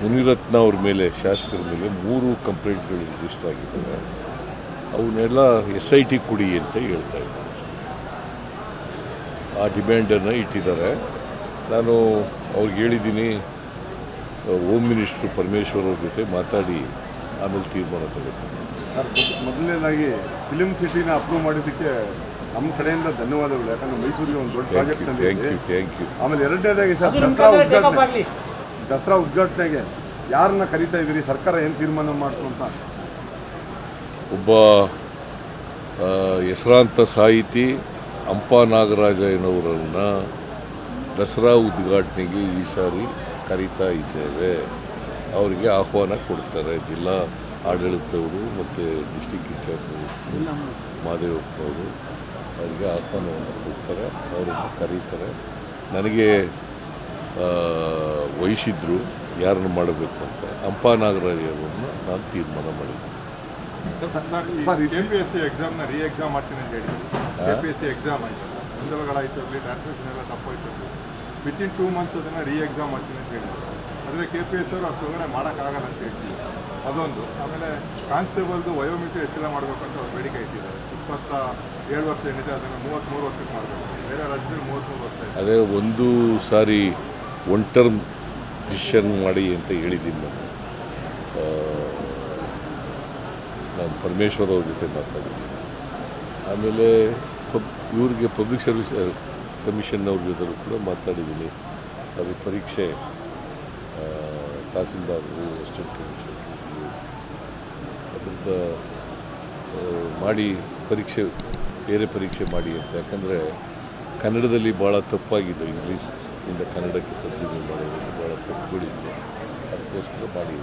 ಮುನಿರತ್ನ ಅವ್ರ ಮೇಲೆ, ಶಾಸಕರ ಮೇಲೆ ಮೂರು ಕಂಪ್ಲೇಂಟ್ಗಳು ರಿಜಿಸ್ಟರ್ ಆಗಿದ್ದಾವೆ. ಅವನ್ನೆಲ್ಲ ಎಸ್ ಐ ಟಿ ಕೊಡಿ ಅಂತ ಹೇಳ್ತಾ ಇದ್ದಾರೆ. ಆ ಡಿಮ್ಯಾಂಡನ್ನು ಇಟ್ಟಿದ್ದಾರೆ. ನಾನು ಅವ್ರಿಗೆ ಹೇಳಿದ್ದೀನಿ ಹೋಮ್ ಮಿನಿಸ್ಟ್ರು ಪರಮೇಶ್ವರ್ ಅವ್ರ ಜೊತೆ ಮಾತಾಡಿ, ಆಮೇಲೆ ತೀರ್ಮಾನ ತಗೋತೀನಿ. ಮೊದಲನೇದಾಗಿ ಫಿಲ್ಮ್ ಸಿಟಿನ ಅಪ್ರೂವ್ ಮಾಡಿದ್ದಕ್ಕೆ ನಮ್ಮ ಕಡೆಯಿಂದ ಧನ್ಯವಾದಗಳು. ಯಾಕಂದ್ರೆ ಮೈಸೂರಿಗೆ ಒಂದು ದೊಡ್ಡ project you thank you thank you ಆಮೇಲೆ ಎರಡನೇದಾಗಿ ಸರ್ ದಸರಾ ಉದ್ಘಾಟನೆ. ದಸರಾ ಉದ್ಘಾಟನೆಗೆ ಯಾರನ್ನ ಕರಿತಾ ಇದ್ದೀರಿ? ಸರ್ಕಾರ ಏನು ತೀರ್ಮಾನ ಮಾಡ್ತು ಅಂತ? ಒಬ್ಬ ಹೆಸರಾಂತ ಸಾಹಿತಿ ನಾಗರಾಜ ನಾಗರಾಜಯ್ಯನವರನ್ನು ದಸರಾ ಉದ್ಘಾಟನೆಗೆ ಈ ಸಾರಿ ಕರೀತಾ ಇದ್ದೇವೆ. ಅವರಿಗೆ ಆಹ್ವಾನ ಕೊಡ್ತಾರೆ ಜಿಲ್ಲಾ ಆಡಳಿತವರು ಮತ್ತು ಡಿಸ್ಟಿಕ್ ಇನ್ಚಾರ್ಜ್ ಮಾದೇವಪ್ಪ ಅವರು. ಅವರಿಗೆ ಆಹ್ವಾನವನ್ನು ಕೊಡ್ತಾರೆ ಅವರನ್ನು ಕರೀತಾರೆ. ನನಗೆ ವಹಿಸಿದ್ರು ಯಾರನ್ನು ಮಾಡಬೇಕು ಅಂತ. ಅಂಪ ನಾಗರಾಜಯ್ಯವ್ರನ್ನ ನಾನು ತೀರ್ಮಾನ ಮಾಡಿದ್ದೆ. Sir, K P S C ಎಕ್ಸಾಮ್ನ re exam ಮಾಡ್ತೀನಿ ಅಂತ ಹೇಳಿದ್ರು. K P S C exam ಆಯ್ತಲ್ಲ ಗೊಂದಲಗಳಾಯ್ತು ಆಗಲಿ ಟ್ರಾನ್ಸ್ಲೇಷನ್ ಎಲ್ಲ ತಪ್ಪಾಯ್ತು ಆಗಲಿ ವಿತಿನ್ ಟೂ ಮಂತ್ಸ್ ಅದನ್ನು ರೀ ಎಕ್ಸಾಮ್ ಮಾಡ್ತೀನಿ ಅಂತ ಹೇಳಿದ್ರು. ಆದರೆ ಕೆ ಪಿ ಎಸ್ ಅವರು ಅಷ್ಟೊಳಗಡೆ ಮಾಡೋಕ್ಕಾಗಲ್ಲ ಅಂತ ಹೇಳ್ತೀವಿ. ಅದೊಂದು. ಆಮೇಲೆ ಕಾನ್ಸ್ಟೇಬಲ್ದು ವಯೋಮಿತಿ ಹೆಚ್ಚಳ ಮಾಡಬೇಕಂತ ಅವ್ರು ಬೇಡಿಕೆ ಇಟ್ಟಿದ್ದಾರೆ. ಇಪ್ಪತ್ತ ಏಳು ವರ್ಷ ಏನಿದೆ, ಅದನ್ನು ಮೂವತ್ತ್ಮೂರು ವರ್ಷಕ್ಕೆ ಬೇರೆ ರಾಜ್ಯದಲ್ಲಿ ಮೂವತ್ತ್ಮೂರು ವರ್ಷ ಅದೇ ಒಂದು ಸಾರಿ ಒನ್ ಟರ್ಮ್ ಡಿಸಿಷನ್ ಮಾಡಿ ಅಂತ ಹೇಳಿದ್ದೀನಿ ನಾನು. ನಾನು ಪರಮೇಶ್ವರ್ ಅವ್ರ ಜೊತೆ ಮಾತಾಡಿದ್ದೀನಿ. ಆಮೇಲೆ ಪಬ್, ಇವ್ರಿಗೆ ಪಬ್ಲಿಕ್ ಸರ್ವಿಸ್ ಕಮಿಷನ್ ಅವ್ರ ಜೊತೆ ಕೂಡ ಮಾತಾಡಿದ್ದೀನಿ. ಅದು ಪರೀಕ್ಷೆ ತಹಸೀಲ್ದಾರರು ಅಸಿಸ್ಟೆಂಟ್ ಕಮಿಷನ್ ಅದರಿಂದ ಮಾಡಿ ಪರೀಕ್ಷೆ, ಬೇರೆ ಪರೀಕ್ಷೆ ಮಾಡಿ ಅಂತ. ಯಾಕಂದರೆ ಕನ್ನಡದಲ್ಲಿ ಭಾಳ ತಪ್ಪಾಗಿದೆ. ಇಂಗ್ಲೀಷ್ ಇಂದ ಕನ್ನಡಕ್ಕೆ ತರ್ಜುಮೆ ಮಾಡೋದು ಭಾಳ ತಪ್ಪುಗಳಿದೆ. ಅದಕ್ಕೋಸ್ಕರ ಮಾಡಿ